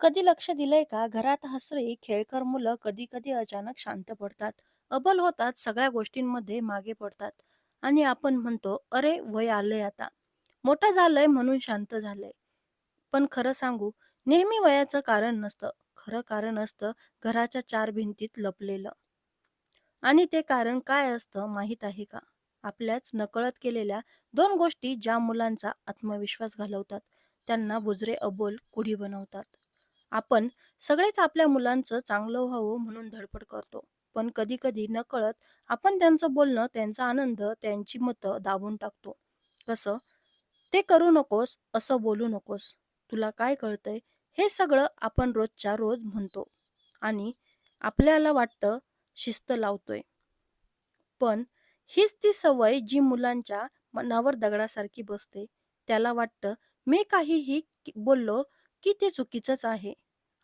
कधी लक्ष दिलंय का? घरात हसरी खेळकर मुलं कधी कधी अचानक शांत पडतात. अबल होतात सगळ्या गोष्टींमध्ये मागे पडतात. आणि आपण म्हणतो अरे वय आलंय आता. मोठं झालंय म्हणून शांत झालंय. पण खरं सांगू नेहमी वयाचं कारण नसतं. खरं कारण असतं घराच्या चार भिंतीत लपलेलं. आणि ते कारण काय असतं माहीत आहे का? आपल्याच नकळत केलेल्या दोन गोष्टी ज्या मुलांचा आत्मविश्वास घालवतात. त्यांना बुजरे अबोल कुढी बनवतात. आपण सगळेच आपल्या मुलांचं चांगलं व्हावं म्हणून धडपड करतो. पण कधी कधी नकळत आपण त्यांचं बोलणं त्यांचा आनंद त्यांची मतं दाबून टाकतो. कसं? ते करू नकोस असं बोलू नकोस. तुला काय कळतंय? हे सगळं आपण रोजच्या रोज म्हणतो. आणि आपल्याला वाटतं शिस्त लावतोय. पण हीच ती सवय जी मुलांच्या मनावर दगडासारखी बसते. त्याला वाटतं मी काहीही बोललो की ते चुकीचंच आहे.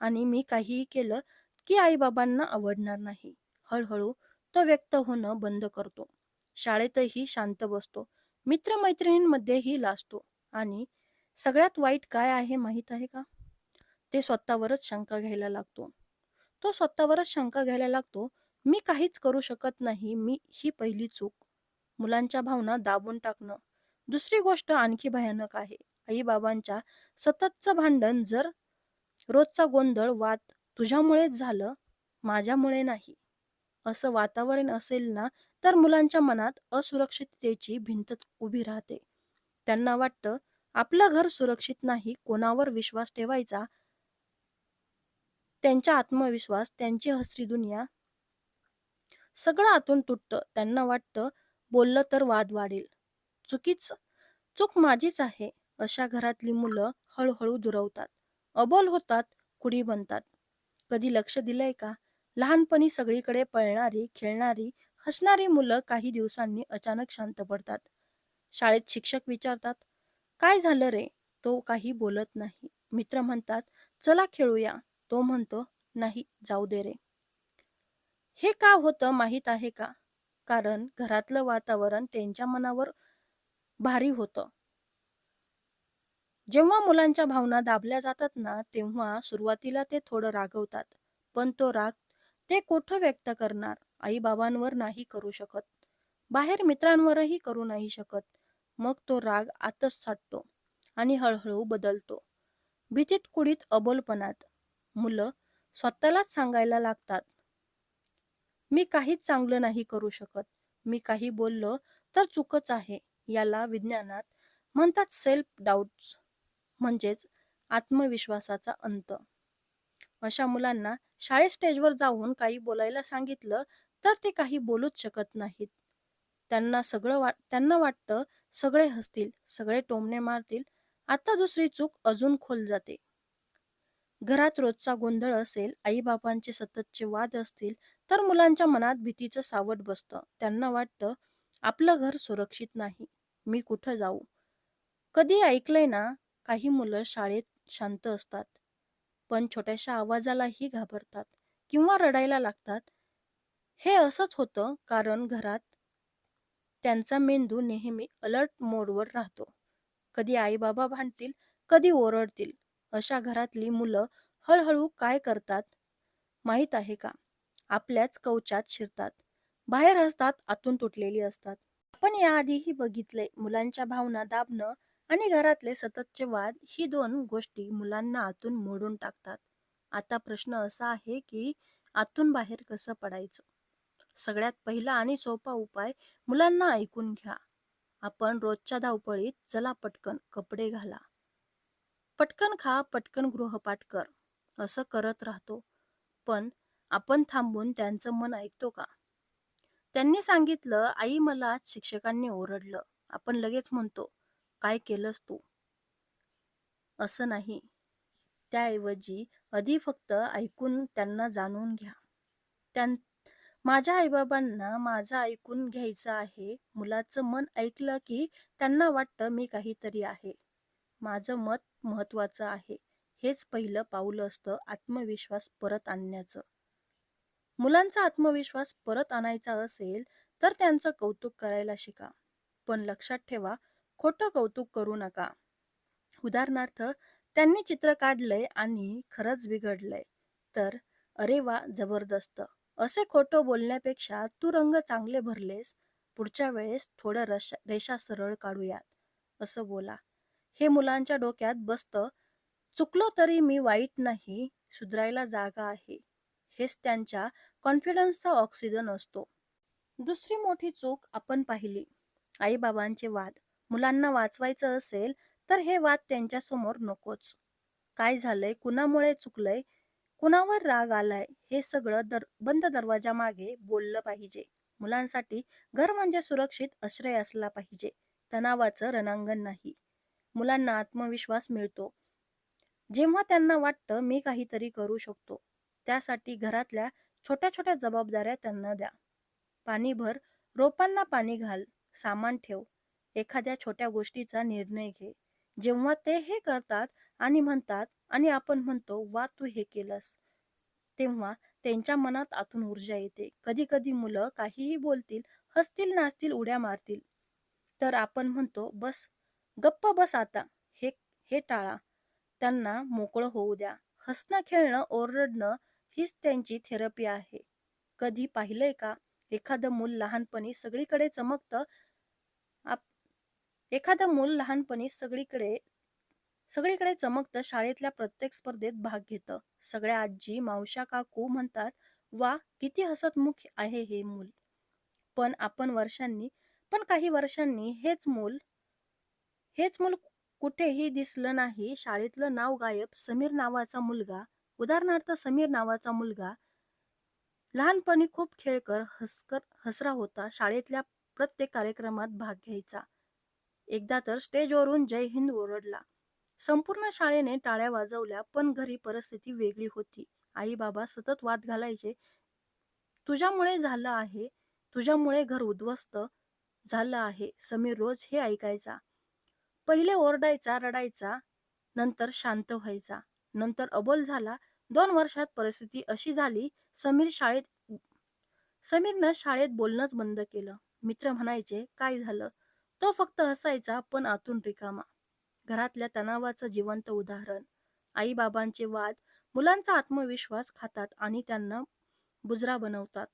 आणि मी काहीही केलं की आईबाबांना आवडणार नाही. हळूहळू तो व्यक्त होणं बंद करतो. शाळेतही शांत बसतो. मित्रमैत्रिणींमध्येही लाजतो. आणि सगळ्यात वाईट काय आहे माहीत आहे का? ते स्वतःवरच शंका घ्यायला लागतो. तो स्वतःवरच शंका घ्यायला लागतो मी काहीच करू शकत नाही मी ही पहिली चूक. मुलांच्या भावना दाबून टाकणं. दुसरी गोष्ट आणखी भयानक आहे. आईबाबांच्या सततचं भांडण जर रोजचा गोंधळ वाद तुझ्यामुळेच झालं माझ्यामुळे नाही. असं वातावरण असेल ना तर मुलांच्या मनात असुरक्षिततेची भिंत उभी राहते. त्यांना वाटतं आपलं घर सुरक्षित नाही कोणावर विश्वास ठेवायचा? त्यांचा आत्मविश्वास त्यांची हसरी दुनिया? सगळं आतून तुटतं. त्यांना वाटतं बोललं तर वाद वाढेल. चुकीच चूक माझीच आहे. अशा घरातली मुलं हळूहळू दुरवतात. अबोल होतात कुडी बनतात. कधी लक्ष दिलंय का? लहानपणी सगळीकडे पळणारी खेळणारी हसणारी मुलं काही दिवसांनी अचानक शांत पडतात. शाळेत शिक्षक विचारतात काय झालं रे? तो काही बोलत नाही. मित्र म्हणतात चला खेळूया. तो म्हणतो नाही जाऊ दे रे. हे का होतं माहीत आहे का? कारण घरातलं वातावरण त्यांच्या मनावर भारी होतं. जेव्हा मुलांच्या भावना दाबल्या जातात ना तेव्हा सुरुवातीला ते थोडं रागवतात. पण तो राग ते कुठं व्यक्त करणार? आई बाबांवर नाही करू शकत. बाहेर मित्रांवरही करू नाही शकत. मग तो राग आतच साठतो आणि हळूहळू बदलतो. भीतीत कुडीत अबोलपणात. मुलं स्वतःलाच सांगायला लागतात. मी काहीच चांगलं नाही करू शकत. मी काही बोललो तर चुकच आहे. याला विज्ञानात म्हणतात सेल्फ डाऊट्स म्हणजेच आत्मविश्वासाचा अंत. अशा मुलांना शाळेत स्टेजवर जाऊन काही बोलायला सांगितलं तर ते काही बोलूच शकत नाहीत. त्यांना सगळं वाट त्यांना वाटतं सगळे हसतील सगळे टोमणे मारतील आता दुसरी चूक अजून खोल जाते. घरात रोजचा गोंधळ असेल आईबाबांचे सततचे वाद असतील तर मुलांच्या मनात भीतीचं सावट बसतं. त्यांना वाटतं आपलं घर सुरक्षित नाही मी कुठं जाऊ? कधी ऐकलंय ना काही मुलं शाळेत शांत असतात. पण छोट्याशा आवाजालाही घाबरतात किंवा रडायला लागतात. हे असंच होतं कारण घरात त्यांचा मेंदू नेहमी अलर्ट मोडवर राहतो. कधी आई बाबा भांडतील कधी ओरडतील अशा घरातली मुलं हळूहळू काय करतात माहीत आहे का? आपल्याच कवचात शिरतात. बाहेर असतात आतून तुटलेली असतात. आपण याआधीही बघितले मुलांच्या भावना दाबणं आणि घरातले सततचे वाद ही दोन गोष्टी मुलांना आतून मोडून टाकतात. आता प्रश्न असा आहे की आतून बाहेर कसं पडायचं? सगळ्यात पहिला आणि सोपा उपाय मुलांना ऐकून घ्या. आपण रोजच्या धावपळीत चला पटकन कपडे घाला. पटकन खा पटकन गृहपाठ कर. असं करत राहतो. पण आपण थांबून त्यांचं मन ऐकतो का? त्यांनी सांगितलं आई मला शिक्षकांनी ओरडलं. आपण लगेच म्हणतो काय केलंस तू? असं नाही. त्याऐवजी आधी फक्त ऐकून त्यांना जाणून घ्या. त्यां माझ्या आईबाबांना माझं ऐकून घ्यायचं आहे. मुलाचं मन ऐकलं की त्यांना वाटतं मी काहीतरी आहे. माझं मत महत्वाचं आहे. हेच पहिलं पाऊल असतं आत्मविश्वास परत आणण्याचं. मुलांचा आत्मविश्वास परत आणायचा असेल तर त्यांचं कौतुक करायला शिका. पण लक्षात ठेवा खोटं कौतुक करू नका. उदाहरणार्थ त्यांनी चित्र काढलंय आणि खरंच बिघडलंय. तर अरे वा जबरदस्त. असे खोटं बोलण्यापेक्षा तू रंग चांगले भरलेस. पुढच्या वेळेस थोडं रश रेषा सरळ काढूयात. असं बोला. हे मुलांच्या डोक्यात बसतं चुकलो तरी मी वाईट नाही सुधरायला जागा आहे. हेच त्यांच्या कॉन्फिडन्सचा ऑक्सिजन असतो. दुसरी मोठी चूक आपण पाहिली. आईबाबांचे वाद. मुलांना वाचवायचं असेल तर हे वाद त्यांच्यासमोर नकोच. काय झालंय? कुणामुळे चुकलंय? कुणावर राग आलाय? हे सगळं दर बंद दरवाजा मागे बोललं पाहिजे. मुलांसाठी घर म्हणजे सुरक्षित आश्रय असला पाहिजे. तणावाचं रणांगण नाही. मुलांना आत्मविश्वास मिळतो. जेव्हा त्यांना वाटतं मी काहीतरी करू शकतो. त्यासाठी घरातल्या छोट्या छोट्या जबाबदाऱ्या त्यांना द्या. पाणी भर रोपांना पाणी घाल. सामान ठेव. एखाद्या छोट्या गोष्टीचा निर्णय घे. जेव्हा ते हे करतात आणि म्हणतात आणि आपण म्हणतो वा तू हे केलंस. तेव्हा त्यांच्या मनात आतून ऊर्जा येते. कधी कधी मुलं काहीही बोलतील हसतील नाचतील उड्या मारतील. तर आपण म्हणतो बस गप्प बस आता. हे हे टाळा. त्यांना मोकळं होऊ द्या. हसणं खेळणं ओरडणं हीच त्यांची थेरपी आहे. कधी पाहिलंय का? एखादं मूल लहानपणी सगळीकडे चमकतं एखादं मूल लहानपणी सगळीकडे सगळीकडे चमकतं शाळेतल्या प्रत्येक स्पर्धेत भाग घेतं. सगळ्या आजी मावशा काकू म्हणतात वा किती हसतमुख आहे हे मूल. पण आपण वर्षांनी पण काही वर्षांनी हेच मूल हेच मूल कुठेही दिसलं नाही. शाळेतलं नाव गायब समीर नावाचा मुलगा. उदाहरणार्थ समीर नावाचा मुलगा. लहानपणी खूप खेळकर हसकर हसरा होता. शाळेतल्या प्रत्येक कार्यक्रमात भाग घ्यायचा. एकदा तर स्टेजवरून जय हिंद ओरडला. संपूर्ण शाळेने टाळ्या वाजवल्या पण घरी परिस्थिती वेगळी होती. आई बाबा सतत वाद घालायचे. तुझ्यामुळे झालं आहे तुझ्यामुळे घर उद्ध्वस्त झालं आहे समीर रोज हे ऐकायचा. पहिले ओरडायचा रडायचा नंतर शांत व्हायचा. नंतर अबोल झाला. दोन वर्षात परिस्थिती अशी झाली समीर शाळेत समीरनं शाळेत बोलणंच बंद केलं. मित्र म्हणायचे काय झालं? तो फक्त हसायचा पण आतून रिकामा. घरातल्या तणावाचं जिवंत उदाहरण आई बाबांचे वाद मुलांचा आत्मविश्वास खातात आणि त्यांना बुजरा बनवतात.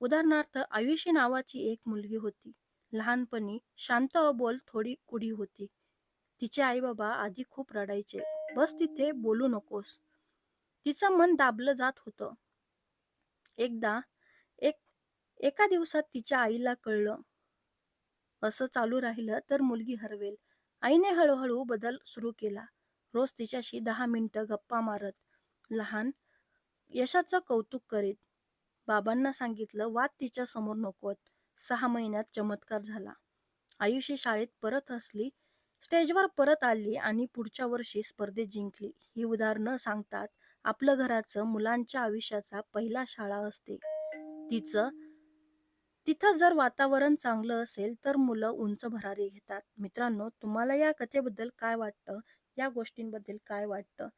उदाहरणार्थ आयुषी नावाची एक मुलगी होती. लहानपणी शांत अबोल थोडी कुडी होती. तिचे आई बाबा आधी खूप रडायचे. बस तिथे बोलू नकोस. तिचं मन दाबलं जात होतं. एकदा एक एका दिवसात तिच्या आईला कळलं असं चालू राहिलं तर मुलगी हरवेल. आईने हळूहळू बदल सुरू केला. रोज तिच्याशी दहा मिनिटं गप्पा मारत. लहान यशाचं कौतुक करीत. बाबांना सांगितलं वाद तिच्या समोर नकोत सहा महिन्यात चमत्कार झाला. आयुषी शाळेत परत असली स्टेजवर परत आली आणि पुढच्या वर्षी स्पर्धेत जिंकली. ही उदाहरणं सांगतात आपलं घराचं मुलांच्या आयुष्याचा पहिला शाळा असते. तिचं तिथं जर वातावरण चांगलं असेल तर मुलं उंच भरारी घेतात. मित्रांनो तुम्हाला या कथेबद्दल काय वाटतं? या गोष्टींबद्दल काय वाटतं?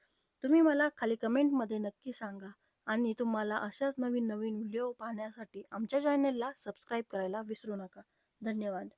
तुम्ही मला खाली कमेंटमध्ये नक्की सांगा. आणि तुम्हाला अशाच नवीन नवीन व्हिडिओ पाहण्यासाठी आमच्या चॅनेलला सबस्क्राईब करायला विसरू नका. धन्यवाद.